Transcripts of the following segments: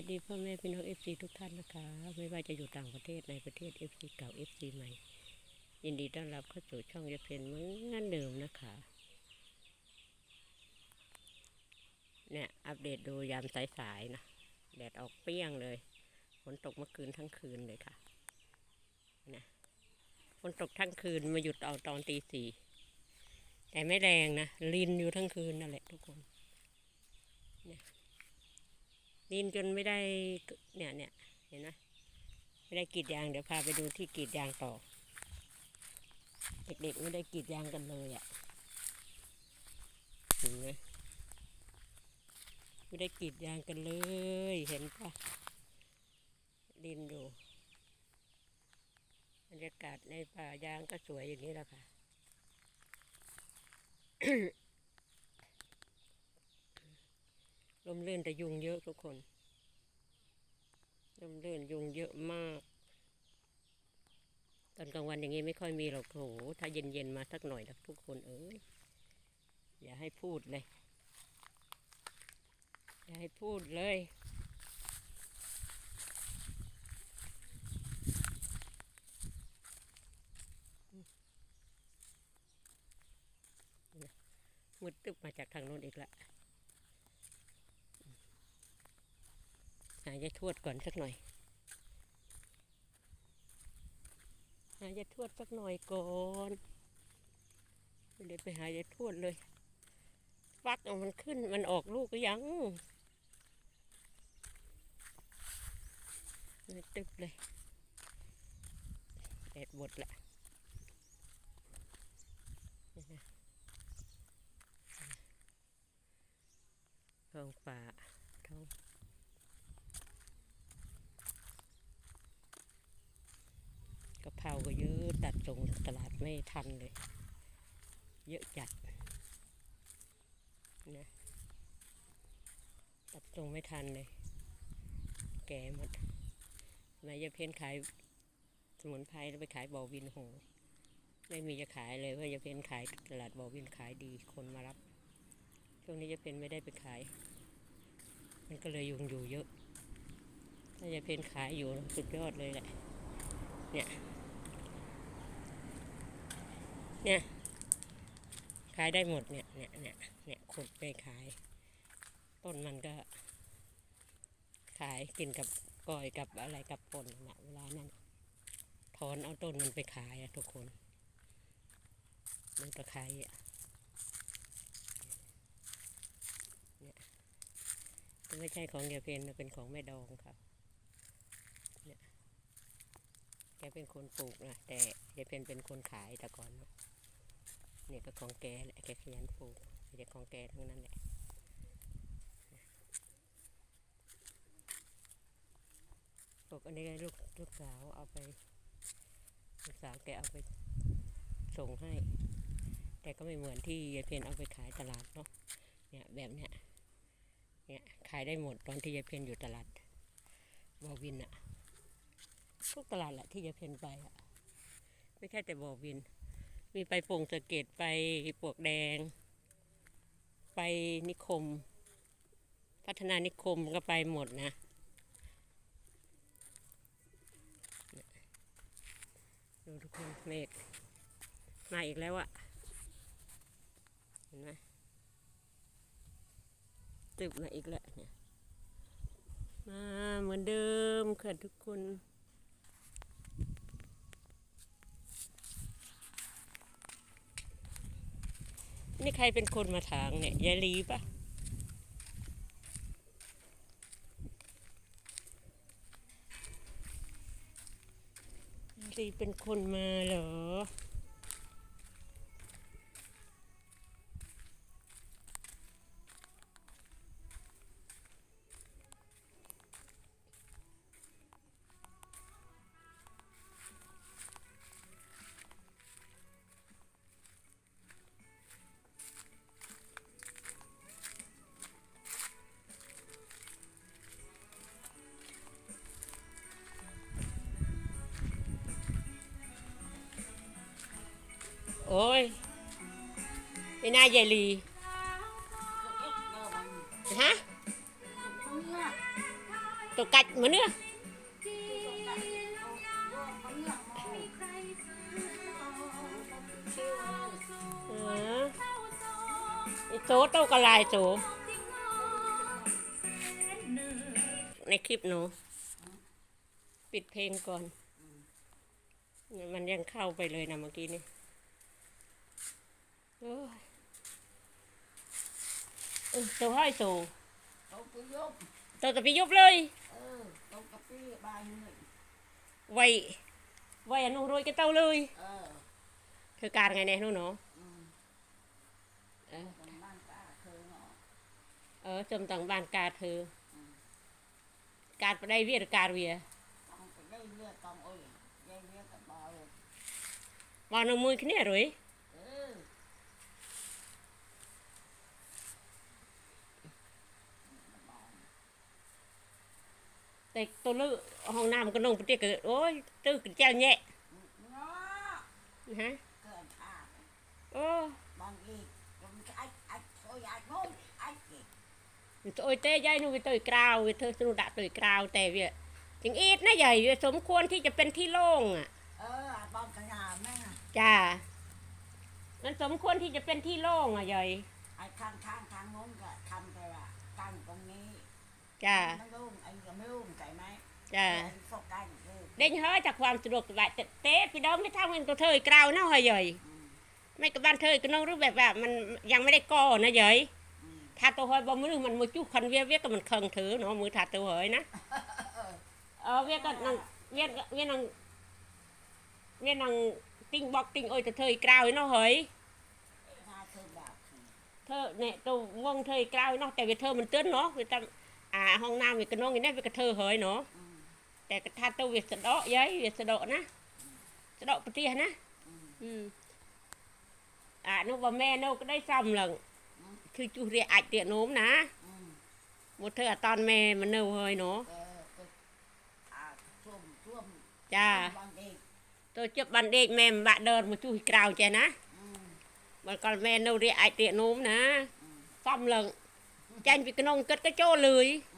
วัสดีพ่อแม่พี่น้องเอฟซีทุกท่านนะคะ ไม่ว่าจะอยู่ต่างประเทศในประเทศเอฟซีเก่าเอฟซีใหม่ ยินดีต้อนรับเข้าสู่ช่องยาเพนเหมือนเดิมนะคะ เนี่ยอัปเดตดูยามสายๆนะ แดดออกเปรี้ยงเลย ฝนตกเมื่อคืนทั้งคืนเลยค่ะนะฝนตกทั้งคืนมาหยุดเอาตอนตีสี่แต่ไม่แรงนะลินอยู่ทั้งคืนนั่นแหละทุกคน ดินจนไม่ได้เนี่ยเนี่ยเห็นไหมไม่ได้กรีดยางเดี๋ยวพาไปดูที่กรีดยางต่อ เด็กๆไม่ได้กรีดยางกันเลยอะ่ะเห็นไหมไม่ได้กรีดยางกันเลยเห็นปะดินอยู่บรรยากาศในป่ายางก็สวยอย่างนี้แหละค่ะ ลมเลื่นแต่ยุงเยอะทุกคนลมเลื่นยุงเยอะมาก ตอนกลางวันอย่างนี้ไม่ค่อยมีหรอกโถถ้าเย็นๆมาสักหน่อยนะทุกคนเอ้ยอย่าให้พูดเลย อย่าให้พูดเลยมืดตึบมาจากทางโน้นอีกและายายทวดก่อนสักหน่อย หายายทวดสักหน่อยก่อนไม่ได้ไปหายายทวดเลย ฟักเอามันขึ้นมันออกลูกก็ยังไม่ตึบเลยแดดบดแหละท้องฟ้าท้อง กะ เพราก็เยอะตัดส่งตลาดไม่ทันเลย เยอะจัดนะตัดส่งไม่ทันเลย แก่หมดนายจะเพ้นขายสมุนไพรแล้วไปขายบอวินโหไม่มีจะขายเลยว่าจะเพ้นขายตลาดบอวินขายดีคนมารับ ช่วงนี้จะเพ้นไม่ได้ไปขาย มันก็เลยยุงอยู่เยอะ ถ้าจะเพ้นขายอยู่สุดยอดเลยแหละ เนี่ย เนี่ยขายได้หมดเนี่ยเนี่ยเนี่ยเนี่ยขุดไปขาย ต้นมันก็ ขายกินกับก้อยกับอะไรกับปนนะเวลานั้นถอนเอาต้นมันไปขายอะทุกคน มันตะไคร้อะเนี่ยไม่ใช่ของเดียเพนนเป็นของแม่ดองครับ เนี่ยแกเป็นคนปลูกนะแต่ ยายเพนเป็นคนขายแต่ก่อนนะนี่ยก็ของแกแหละแกขยันปลูกมีแต่ของแกทั้งนั้นแหละปลูกอันนี้ลูกลูกสาวเอาไปลูกสาวแกเอาไปส่งให้ แต่ก็ไม่เหมือนที่ยายเพนเอาไปขายตลาดเนาะเนี่ยแบบเนี้ยเนี่ยขายได้หมดตอนที่ยายเพนอยู่ตลาดบอวินอะทุกตลาดแหละที่จะเพนไปอะ ไม่ใช่แต่บ่อวิน มีไปโป่งสะเก็ดไปปลวกแดง ไปนิคม พัฒนานิคมก็ไปหมดนะ ดูทุกคนเมฆมาอีกแล้วอะเห็นไหมตึบมาอีกแล้วเนี่ยมาเหมือนเดิมค่ะทุกคน นี่ใครเป็นคนมาถางเนี่ยยายลีปะยายลีเป็นคนมาเหรอ โอ้ยไม่น่ายายลีฮะตัวกัดมาเนื้อออไอโซโตวกระลายโซในคลิปหนู ปิดเพลงก่อน มันยังเข้าไปเลยนะเมื่อกี้นี่ โอ้ยเออตัวห้อยโซ Tao cứ giúp ตัวจะไปยุบเลย ừ tao cà phê ba người ไว้ไว้อนุรวยกันเต้าเลย ờ คือการไงเนี่ยหนูเนาะ ừ เออ còn ban cả thơ nó เออจำต่างบ้านกาเธอการไปได้เวียหรือการเวีย con phải đây lia con ơi đây lia cả bao rồi บอลงมือขึ้นเนี่ยหรือ แต่ตัวเลือกห้องน้ำก็นงไปเตี้ยก็โอ้ยตื้อกันเจ้าแย่ nó นะฮะ cơn à โอ้ bằng gì còn cái ách ách thôi ách ngôn ách gì โอ้ยเต้ยายหนูไปตัวกราวเธอสนุดะตัวกราวแต่เวียจึงอีดนะใหญ่เวียสมควรที่จะเป็นที่โล่งอะ ờ bằng cả nhà mấy à จ้ามันสมควรที่จะเป็นที่โล่งอะใหญ่ ai khang khang khang ngôn cả thăm cái là căng con ní จ้า nó luôn anh có mấy luôn cái máy จ้า anh phọc canh ừ เด้งเฮ้ยจากความสะดวกสบายแต่เต้พี่น้องไม่ทำเงินตัวเธอกราวเนาะใหญ่ ừ ไม่กับบ้านเธอก็น้องรู้แบบว่ามันยังไม่ได้ก่อนะเย้ย ừ ถ้าตัวหอยบ่มือมันมือจุกคันเวียเวียก็มันเคิงถือเนาะมือถ้าตัวหอยนะเออเวียก็นั่งเวียเวียนั่งเวียนั่งติ้งบอกติ้งโอ้ยตัวเธอกราวเนาะเฮ้ย Tha thơ bạc เ តែគាត់ថាទៅវាស្ដកយាយវាស្ដកណាស្ដកប្រទេសណាអានោះបើមែននៅក្តីសំឡឹងគឺជុះរះអាចទៀតនោមណាមកធ្វើអត់តន់មែមិននៅហើយណូចាទៅជិបបានដេកមែមិនបាក់ដើរមកជួយក្រៅចេះណាបើកលមែននៅរះអាចទៀតនោមណាសំឡឹងចាញ់ពីក្នុងគិតក៏ចូលលឿយអឺ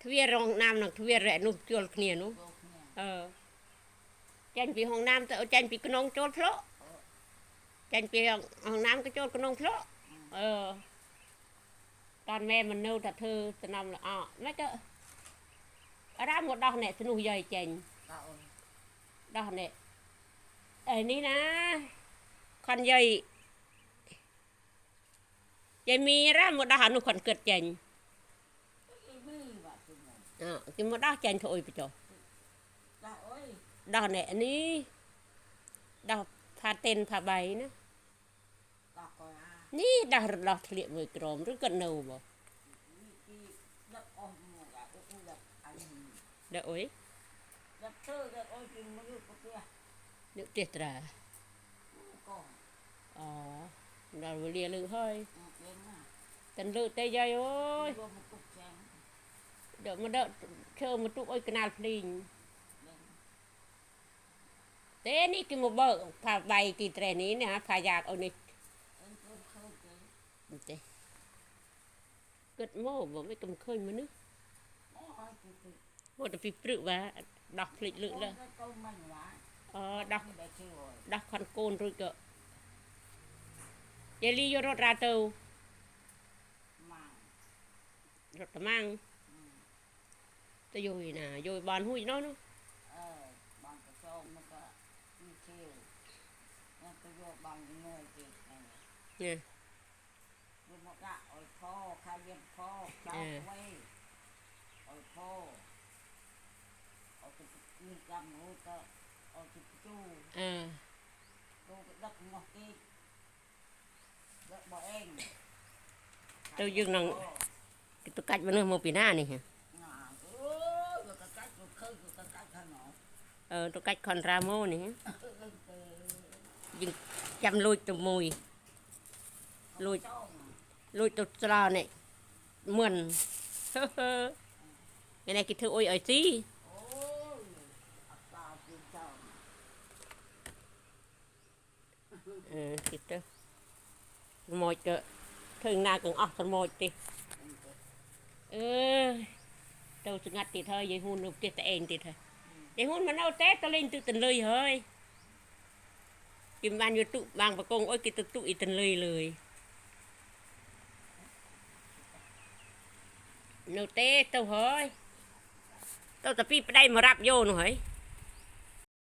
ทวีรองน้ำหนักทวีแหละนุจวลเนียนุ chuông nè เออจันปีห้องน้ำแต่เจันปีกนองโจลเพราะจันปีห้องน้ำก็โจลกนองเพราะเออ ตอนแม่มันเน่าแต่เธอจะนำละอะไม่ก็ร่างหมดดอกเนี่ยสนุกใหญ่เจง cậu ดอกเนี่ยไอ้นี่นะคอนใหญ่ยายมีร่างหมดดอกหานุคนเกิดเจง cái bi và គេមកដោះចាញ់ក្អុយបចុះដោះអុយដោះអ្នកនេះដោះផាតិនផាបៃណាដោះកោអានេះដោះរដោះធ្លាកមួយក្រមឬក៏នៅបងដឹកអស់មកដឹកអុយដឹកធ្វើដឹកអុយពីមនុស្សប្រទេសដឹកទេត្រាអូដល់វេលាលើហើយតែលើទេយាយអើយ ដឹកមកដឹកឈើមកទុកអុយកណាល់ភ្លេងទេនេះគេមកបើកផាបៃទីត្រេនេះណាផាយ៉ាកអូននេះទេគិតមកមកមិនកំឃើញមនុស្សមកទៅពីព្រឹកបាទដោះភ្លេចលើកលើអឺដោះដោះខនកូនរួចក៏យាលីយករត់រ៉ាទៅម៉ាំងរត់ត្មាំង ตรนี้เนี่ยพายากเอานี่ đến cơn khâu cái มันเต้เกิดโม่บ่ไม่กำเคยมานึก nó ơi tụi tụi โม่แต่ปีปรึกว่าดอกพลิกลึกเลย cái câu mình quá อ๋อดอก để kêu rồi ดอกคอนโกนรึกเกอะยายลีอยู่รถราเตว mà รถตะมัง ừ. จะอยู่น่ะอยู่บ้านหุ้ยเนาะเนาะ ờ bằng cái sâu nó có như kêu nó có vô bằng người thì này เนี่ย vô một gạ ôi phô khai viên phô cháu Ừ. quay ôi phô ôi cái như cầm ngủ cơ ôi cái chu เออ chu cái đất ngọt kia đất bỏ em Tôi dừng nằng- Ồ. ตัวกัดมันเมื่อปีหน้านี่ฮะ ទៅកាច់ខនរ៉ាម៉ូនេះយើងចាំលួចទៅមួយលួចលួចទៅស្រោនេះមិនថ្ងៃនេះគេធ្វើអុយអុយស៊ីអឺគេទៅម៉ូចទៅធ្វើណាកងអស់ស្រមោចទេអឺទៅស្ងាត់ទៀតហើយយាយហ៊ូននៅផ្ទះតែឯងទៀតហើយ តែហ៊ុនមិននៅទេទៅលេងទឹកទន្លេហើយគេបានយកទុបាំងបកងអុយគេទៅទុអ៊ីទន្លេលើយនៅទេទៅហើយទៅតែពីប្តីមករាប់យកនោះហើយ